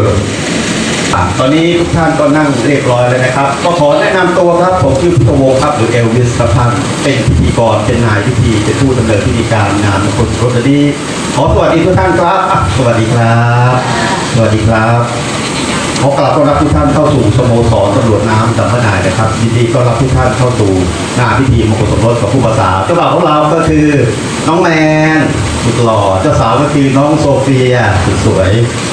ลยตอนนี้ทุกท่านก็นั่งเรียบร้อยเลยนะครับ ก็ขอแนะนำตัวครับ ผมชื่อพุทธวงศ์ครับ หรือเอลวิสครับท่านเป็นพิธีกร เป็นนายพิธี เป็นผู้ดำเนินพิธีการงานคลรถดีขอสวัสดีทุกท่านครับ สวัสดีครับ สวัสดีครับ ขอกราบต้อนรับทุกท่านเข้าสู่สโมสรตำรวจน้ำสัมพนายนะครับยินดีต้อนรับทุกท่านเข้าสู่งานพิธีมงคลสมรสกับผู้ภาษาวเจ้าบ่าวของเราก็คือน้องแมนสุดหล่อเจ้าสาวก็คือน้องโซเฟียสุดสวย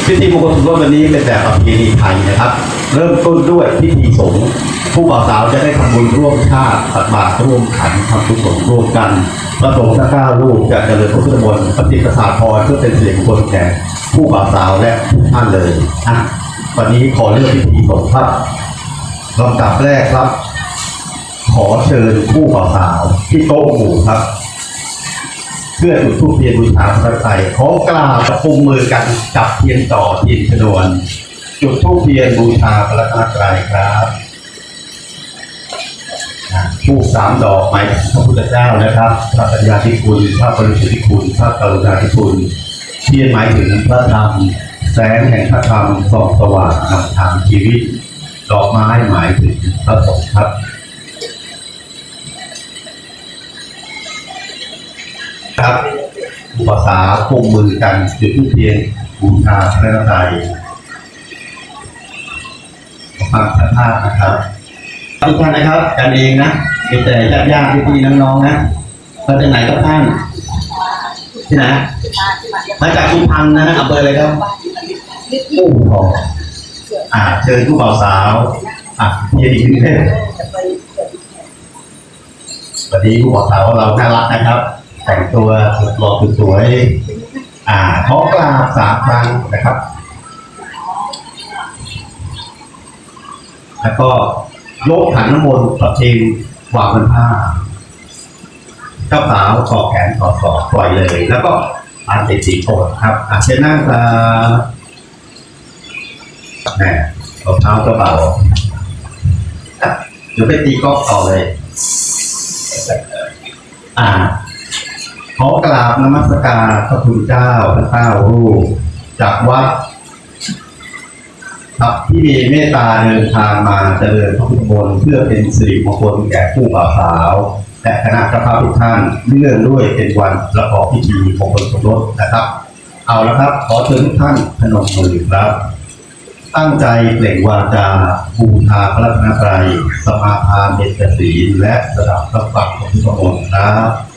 พิธีมงคลสมรสวันนี้เป็นแบบประเพณีไทยนะครับ เริ่มต้นด้วยพิธีสงฆ์ผู้บ่าวสาวจะได้ทำบุญร่วมชาติตักบาตรร่วมขันทำกุศลร่วมกันพระสงฆ์ทั้งเก้ารูปจะเจริญพระพุทธมนต์ปฏิปทาพรเพื่อเป็นสิริมงคลแก่ผู้บ่าวสาวและทุกท่านเลยอะวันนี้ขอเลือกพิธีสงฆ์ครับลำดับแรกครับ ขอเชิญผู้บ่าวสาวที่โต๊ะหมู่ครับ เพื่อจุดธูปเทียนบูชาพระไตรขอกล่าวประคุมมือกันจับเทียนต่อเทียนชนวน จุดธูปเทียนบูชาพระรัตนตรัยครับอ่าทูปสามดอกหมายพระพุทธเจ้านะครับพระปัญญาธิคุณพระปริสุทธิคุณพระกรุณาธิคุณเทียนหมายถึงพระธรรมแสงแห่งพระธรรมส่องสว่างนำทางชีวิต ดอกไม้หมายถึงพระสงฆ์ครับ ครับ อุปสาคุมมือกันจุดทูปเทียนบูชาพระนตรัยฟังสัมภาษณ์นะครับทุกท่านนะครับกันเองนะมีแต่ญาติญาติพี่ๆน้องๆนะมาจากไหนครับท่านที่ไหนมาจากสุพรรณนะฮะอำเภออะไรครับโอ้หอ่าเชิญผู้บ่าวสาวอะเฮียดีขึ้นเลยวันนี้ผู้บ่าวสาวของเราน่ารักนะครับ แต่งตัวหล่อสวยอ่าขอกราบสามครั้งนะครับ แล้วก็ยกขันน้ำมนต์ประเพณวางบนผ้าเจ้าสาวต่อแขนต่อศอปล่อยเลย แล้วก็อันติดสีโคนครับอาเช่นนั่งครับแหมรองเท้าเจ้าบ่าเดี๋ยวไปตีกอล์ฟต่อเลย อ่า ขอกราบนมัสการพระคุณเจ้าพระเจ้ารูปจากวัดครับที่มีเมตตาเดินทางมาเจริญพระพุทธมนต์เพื่อเป็นสิริมงคลแก่ผู้บ่าวสาวและคณะเจ้าภาพทุกท่านเนื่องด้วยเป็นวันประกอบพิธีมงคลสมรสนะครับ เอาละครับ ขอเชิญทุกท่านพนมมือครับ ตั้งใจเปล่งวาจาบูชาพระรัตนตรัยสมาทานเบญจศีลและสดับรับฟังพระพุทธมนต์ครับ